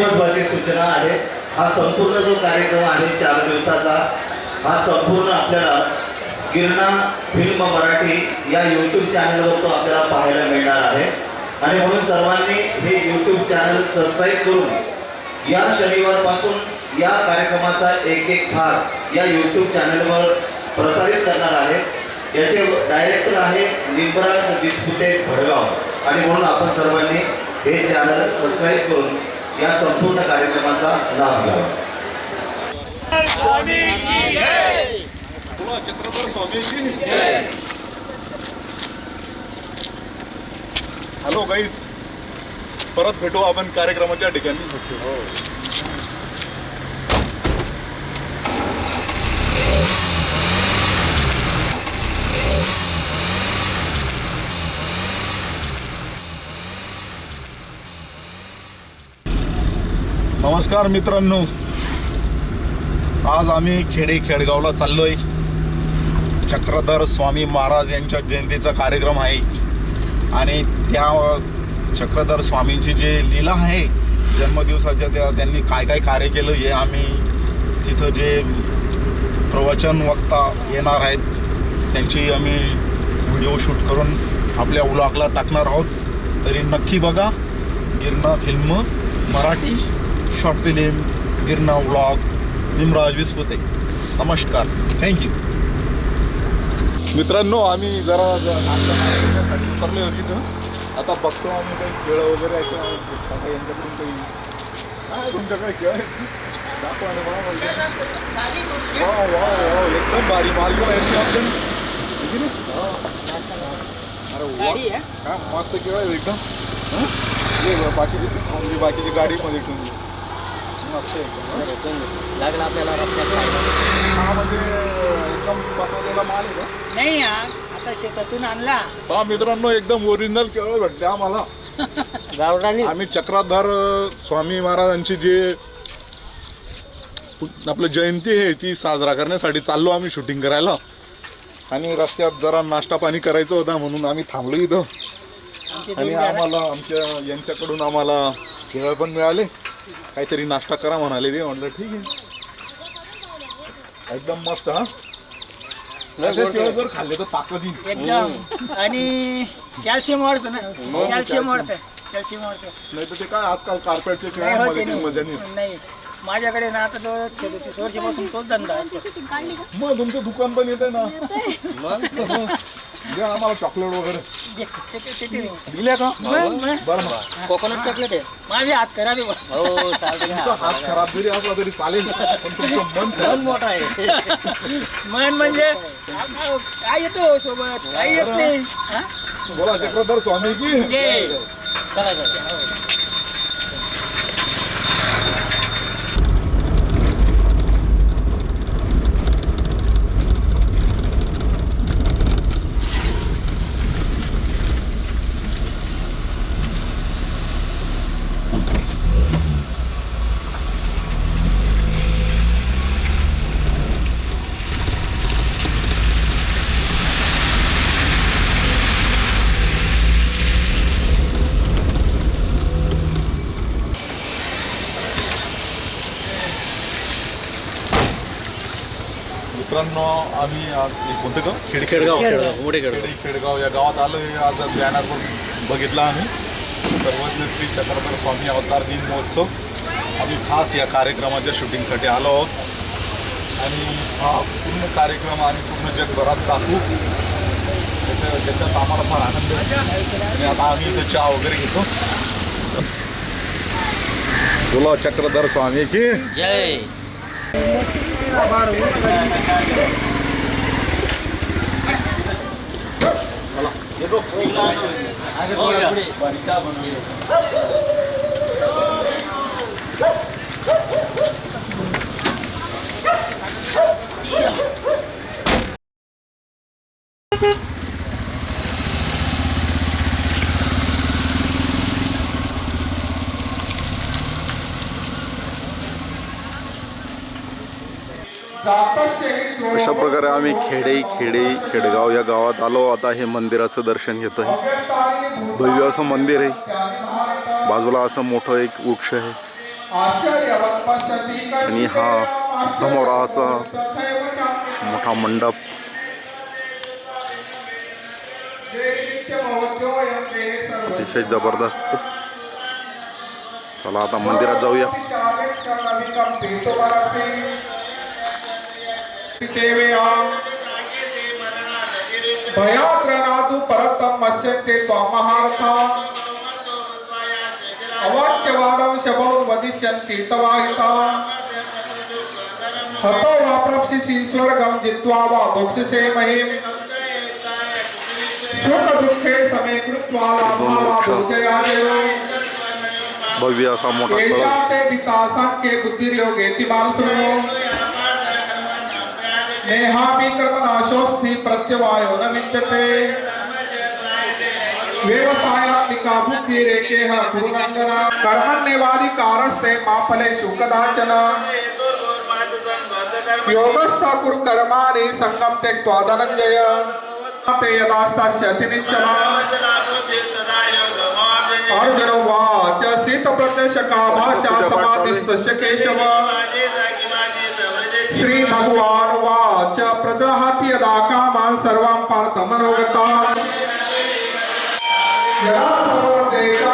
महत्वाची सूचना आहे. हा संपूर्ण जो कार्यक्रम आहे चार दिवसाचा हा संपूर्ण आपल्याला गिरणा फिल्म मराठी या यूट्यूब चॅनलवर तो आपल्याला पाहायला मिळणार आहे. आणि म्हणून सर्वांनी हे यूट्यूब चॅनल सबस्क्राईब करून या शनिवारपासून या कार्यक्रमाचा एक एक भाग या यूट्यूब चॅनलवर प्रसारित करणार आहे. याचे डायरेक्टर आहे निमराज विस्पुते भडगाव. आणि म्हणून आपण सर्वांनी हे चॅनल सबस्क्राईब करून या संपूर्ण कार्यक्रमाचा लाभ घ्यावा. बोला चक्रधर स्वामी हॅलो गाईज परत भेटू आपण कार्यक्रमाच्या ठिकाणी. भेटू नमस्कार मित्रांनो. आज आम्ही खेडे खेडगावला चाललोय. चक्रधर स्वामी महाराज यांच्या जयंतीचा कार्यक्रम आहे. आणि त्या चक्रधर स्वामींची जे लीला आहे जन्मदिवसाच्या त्या त्यांनी काय काय कार्य केलं हे आम्ही तिथं जे प्रवचन वक्ता येणार आहेत त्यांची आम्ही व्हिडिओ शूट करून आपल्या ब्लॉगला टाकणार आहोत. तरी नक्की बघा Girna film Marathi. Short film Girna vlog Nimraj Vispute नमस्कार थँक्यू मित्रांनो आम्ही जरा उतरले होते इथं. आता बघतो आम्ही काही खेळ वगैरे आहे का? सांगा यांच्याकडून काही काय तुमच्याकडे खेळ? दाखवा. वा वा वा एकदम भारी. माल घेऊन आहे आपण है? अरे काय मस्त खेळ आहे एकदम. हं? बाकीची बाकीची गाडीमध्ये ठेवून दे मस्त आहे एकदम. लागला आपल्याला रस्त्यात खायला. हा म्हणजे एकदम बनवलेला माल आहे का नाही यार आता शेतातून आणला. पहा मित्रांनो एकदम ओरिजिनल केवळ भेटले आम्हाला. गावरानी. आम्ही चक्राधार अ, स्वामी महाराजांची जे आपलं जयंती आहे ती साजरा करण्यासाठी चाललो आम्ही शूटिंग करायला. आणि रस्त्यात जरा नाश्ता पाणी करायचं होता म्हणून आम्ही थांबलो इथं. आणि आम्हाला आमच्या यांच्याकडून आम्हाला केळ पण मिळाले. काहीतरी नाश्ता करा म्हणाले ते. म्हटलं ठीक आहे. एकदम मस्त हा? जर खाल्ले तर ताकद येईल. एकदम. आणि कॅल्शियम वाढतं ना? कॅल्शियम वाढतं. कॅल्शियम वाढतं. नाही तर ते काय आजकाल कार्पेटचे नाही माझ्याकडे ना आता छत्तीस वर्षापासून तोच धंदा मग तुमचं दुकान पण येते ना? द्या आम्हाला चॉकलेट वगैरे. जे- ते- ते- ते- ते- दिल्या का. बरं मग. कोकोनट चॉकलेट आहे. माझे हात खराब आहे. बा. तुमचा हात खराब जरी असला तरी चालेल. पण तुमचं मन खराब मोठा आहे. मन म्हणजे? काय येतो सोबत. काय येत नाही. हा? बोला चक्रधर स्वामी की? जय. चला चला. मित्रांनो आम्ही आज हे कोणतं गाव? खेड खेडगाव. खेडगाव. मोठे खेडगाव. खेडी खेडगाव या गावात आलोय आज बॅनर पण बघितला आम्ही. सर्वज्ञ श्री चक्रधर स्वामी अवतार दिन महोत्सव. आम्ही खास या कार्यक्रमाच्या शूटिंगसाठी आलो आहोत. आणि हा पूर्ण कार्यक्रम आम्ही पूर्ण जगभरात टाकू. त्याच्या त्याच्यात आम्हाला फार आनंद आणि आता आम्ही इथं चहा वगैरे घेतो. बोला चक्रधर स्वामी की जय. देखो आगे थोड़ा परीक्षा बन गई अशा प्रकारे आम्ही खेडे खेडे खेडगाव या गावात आलो. आता हे मंदिराचं दर्शन घेत आहे भव्य असं मंदिर आहे. बाजूला असं मोठं एक वृक्ष आहे. आणि हा समोर असा मोठा मंडप. अतिशय जबरदस्त. चला आता मंदिरात जाऊया. भयाद्रनादु परतं मत्स्यन्ते त्वामहारथा। अवाच्यवादं शबौ वदिष्यन्ति तवाहिता हतो वा प्राप्स्यसि स्वर्गं जित्वा वा भोक्ष्यसे महिम् सुखदुःखे समे कृत्वा लाभा वा भोजयादेव भव्य असा मोठा कळस येषाते पिता सांख्ये बुद्धिर्योगेति नेहाभिकर्मनाशोऽस्ति प्रत्यवायो ప్రత్యవాయో विद्यते। व्यवसायात्मिका बुद्धिरेकेह गुरुनन्दना कर्मण्येवाधिकारस्ते मा फलेषु कदाचन योगस्थ कुरु कर्माणि सङ्गं त्यक्त्वा धनञ्जय। ते यदास्तास्यति निश्चला अर्जुन उवाच भाषा समाधिस्तस्य केशव। श्रीभगवान् उवाच प्रदहति यदा कामान् सर्वान् पार्थमनोगतान् यदा सर्वदेशायं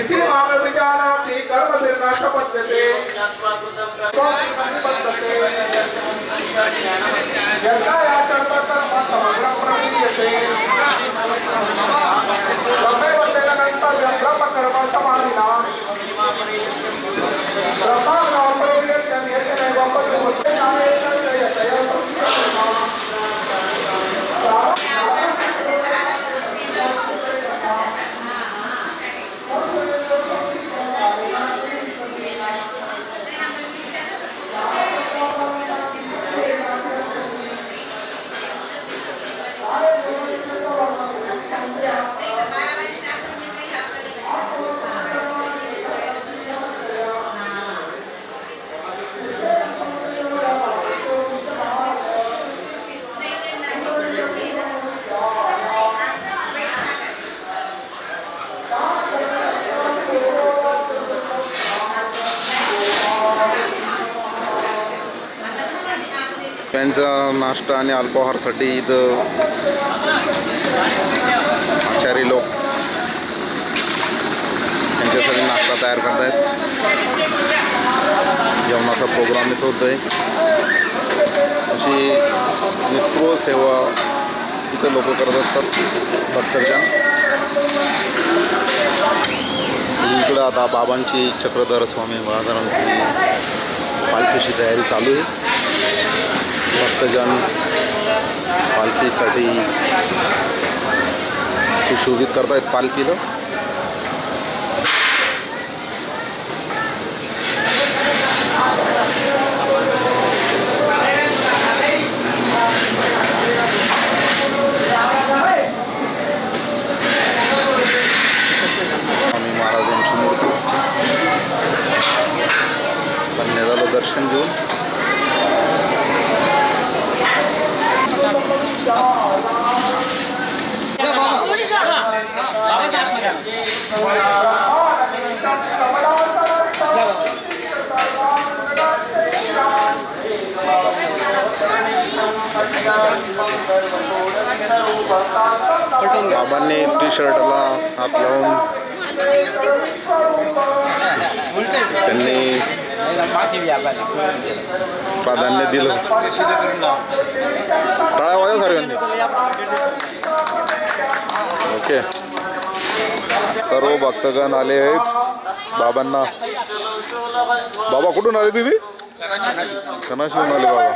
इति मां विजानाति कर्मभिर्न प्रपद्यते त्वं यज्ञाया कर्मकर्म समग्रं प्रतीयते ब्रह्मैव तेन गन्तव्यं ब्रह्मकर्म समाधिना ब्रह्माग्नोपरियस्य नियतमेव पतिमुच्यते Thank नाश्ता आणि अल्पाहारसाठी इथं आचारी लोक त्यांच्यासाठी नाश्ता तयार करत आहेत जेवणाचा प्रोग्राम इथं होतोय. अशी निस्पृह सेवा इथं लोक करत असतात भक्तरच्या इकडं आता बाबांची चक्रधर स्वामी महाराजांची पालखीची तयारी चालू आहे. भक्तजन पालखीसाठी सुशोभित करतायत पालखीला. स्वामी महाराजांची मूर्ती. धन्य झालं दर्शन घेऊन बाबांनी टी शर्टला हात लावून त्यांनी प्राधान्य दिलं टाळ्या वाजा सर्वांनी ओके सर्व भक्तगण आले आहेत. बाबांना. बाबा कुठून आले तुम्ही कनाशिवून आले बाबा.